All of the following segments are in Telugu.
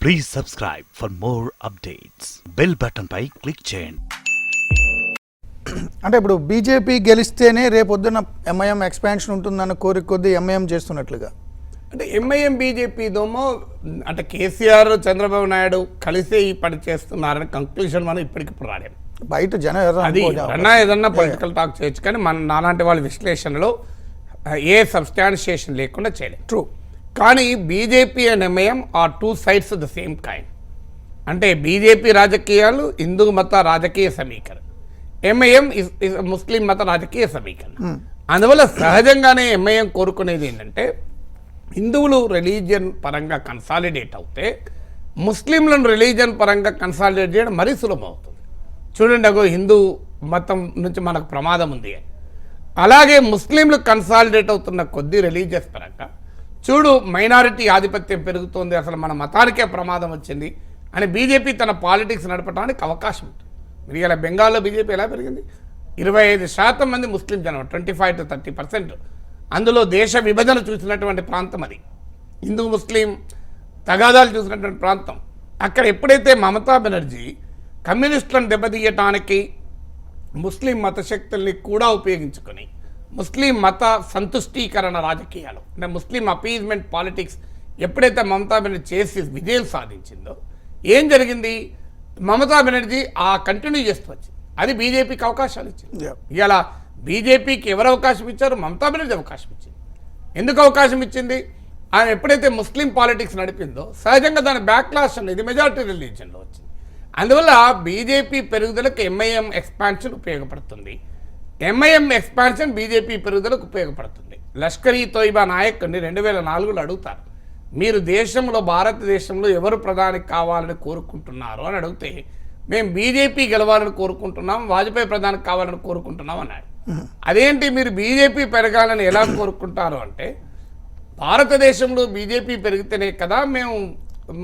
Please subscribe for more updates. Bell button pi click చేయండి. అంటే ఇప్పుడు బీజేపీ గెలిస్తేనే రేపొద్దున ఎంఐఎం ఎక్స్పాన్షన్ ఉంటుందన్న కోరిక కొద్దీ ఎంఐఎం చేస్తున్నట్లుగా. అంటే ఎంఐఎం బీజేపీదోమో అంటే కేసీఆర్ చంద్రబాబు నాయుడు కలిసే ఈ పని చేస్తున్నారని కంక్లూజన్ మనం ఇప్పటికిప్పుడు రాలేము. బయట జనం అది ఎవరన్నా ఏదన్నా పొలిటికల్ టాక్ చేయొచ్చు కానీ మన నాలాంటి వాళ్ళ విశ్లేషణలో ఏ సబ్స్టాన్షియేషన్ లేకుండా చేయలేం ట్రూ కానీ BJP and MIM are two sides the same kind అంటే బీజేపీ రాజకీయాలు హిందూ మత రాజకీయ సమీకరణ. ఎంఐఎం ముస్లిం మత రాజకీయ సమీకరణ. అందువల్ల సహజంగానే ఎంఐఎం కోరుకునేది ఏంటంటే హిందువులు రిలీజియన్ పరంగా కన్సాలిడేట్ అవుతే ముస్లింలను రిలీజియన్ పరంగా కన్సాలిడేట్ చేయడం మరీ సులభం అవుతుంది చూడండి అగో హిందూ మతం నుంచి మనకు ప్రమాదం ఉంది. అలాగే ముస్లింలు కన్సాలిడేట్ అవుతున్న కొద్ది రిలీజియస్ పరంగా చూడు మైనారిటీ ఆధిపత్యం పెరుగుతోంది అసలు మన మతానికే ప్రమాదం వచ్చింది అని బీజేపీ తన పాలిటిక్స్ నడపడానికి అవకాశం ఉంటుంది మీరు ఇలా బెంగాల్లో బీజేపీ ఎలా పెరిగింది? ఇరవై ఐదు శాతం మంది ముస్లిం జనం twenty five to thirty percent. అందులో దేశ విభజన చూసినటువంటి ప్రాంతం అది. హిందూ ముస్లిం తగాదాలు చూసినటువంటి ప్రాంతం. అక్కడ ఎప్పుడైతే మమతా బెనర్జీ కమ్యూనిస్టులను దెబ్బతీయటానికి ముస్లిం మత శక్తుల్ని కూడా ఉపయోగించుకొని ముస్లిం మత సంతుష్టీకరణ రాజకీయాలు. అంటే ముస్లిం అపీజ్మెంట్ పాలిటిక్స్ ఎప్పుడైతే మమతా బెనర్జీ చేసి విజయం సాధించిందో ఏం జరిగింది? మమతా బెనర్జీ ఆ కంటిన్యూ చేస్తూ వచ్చింది. అది బీజేపీకి అవకాశాలు ఇచ్చింది. ఇవాళ బీజేపీకి ఎవరు అవకాశం ఇచ్చారు? మమతా బెనర్జీ అవకాశం ఇచ్చింది. ఎందుకు అవకాశం ఇచ్చింది? ఆమె ఎప్పుడైతే ముస్లిం పాలిటిక్స్ నడిపిందో సహజంగా దాని బ్యాక్లాష్ అనేది మెజారిటీ రిలీజన్లో వచ్చింది. అందువల్ల బీజేపీ పెరుగుదలకు ఎంఐఎం ఎక్స్పాన్షన్ ఉపయోగపడుతుంది. ఎంఐఎం ఎక్స్పాన్షన్ బీజేపీ పెరుగుదలకు ఉపయోగపడుతుంది. లష్కర్ ఈ తోయిబా నాయకుడిని రెండు వేల నాలుగులో అడుగుతారు. మీరు దేశంలో భారతదేశంలో ఎవరు ప్రధాని కావాలని కోరుకుంటున్నారు అని అడిగితే మేము బీజేపీ గెలవాలని కోరుకుంటున్నాం వాజ్పేయి ప్రధాని కావాలని కోరుకుంటున్నాం అన్నాడు. అదేంటి మీరు బీజేపీ పెరగాలని ఎలా కోరుకుంటారు అంటే భారతదేశంలో బీజేపీ పెరిగితేనే కదా మేము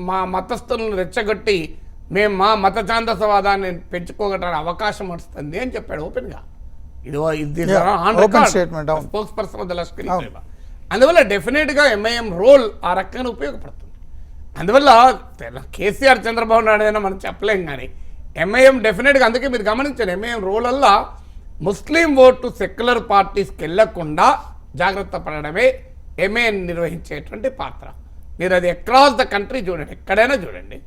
మా మతస్థులను రెచ్చగొట్టి మేము మా మత ఛాందసవాదాన్ని పెంచుకోగటానికి అవకాశం వస్తుంది అని చెప్పాడు ఓపెన్గా. ఇది. Spokesperson of the Lashkar అవును. అందువల్ల డెఫినెట్గా ఎంఐఎం రోల్ ఆ రకంగా ఉపయోగపడుతుంది. అందువల్ల కేసీఆర్ చంద్రబాబు నాయుడు అయినా మనం చెప్పలేం కానీ ఎంఐఎం డెఫినెట్గా అందుకే మీరు గమనించండి ఎంఐఎం రోల్ వల్ల ముస్లిం ఓటు సెక్యులర్ పార్టీస్కి వెళ్ళకుండా జాగ్రత్త పడడమే ఎంఐఎం నిర్వహించేటువంటి పాత్ర. మీరు అది అక్రాస్ ద కంట్రీ చూడండి. ఎక్కడైనా చూడండి.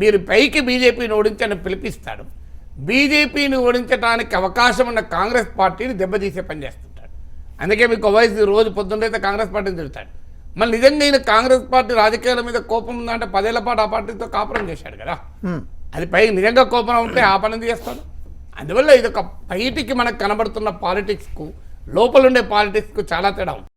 మీరు పైకి బీజేపీని ఓడించని పిలిపిస్తాడు. బీజేపీని ఓడించడానికి అవకాశం ఉన్న కాంగ్రెస్ పార్టీని దెబ్బతీసే పని చేస్తుంటాడు. అందుకే మీకు ఓవైసీ రోజు పొద్దున్నైతే కాంగ్రెస్ పార్టీని తిడతాడు. మళ్ళీ నిజంగా ఈయన కాంగ్రెస్ పార్టీ రాజకీయాల మీద కోపం ఉందంటే పదేళ్ళ పాటు ఆ పార్టీతో కాపురం చేశాడు కదా. అది పై నిజంగా కోపం ఉంటే ఆ పని చేస్తాడు? అందువల్ల ఇది ఒక బయటికి మనకు కనబడుతున్న పాలిటిక్స్కు లోపల ఉండే పాలిటిక్స్కు చాలా తేడా ఉంది.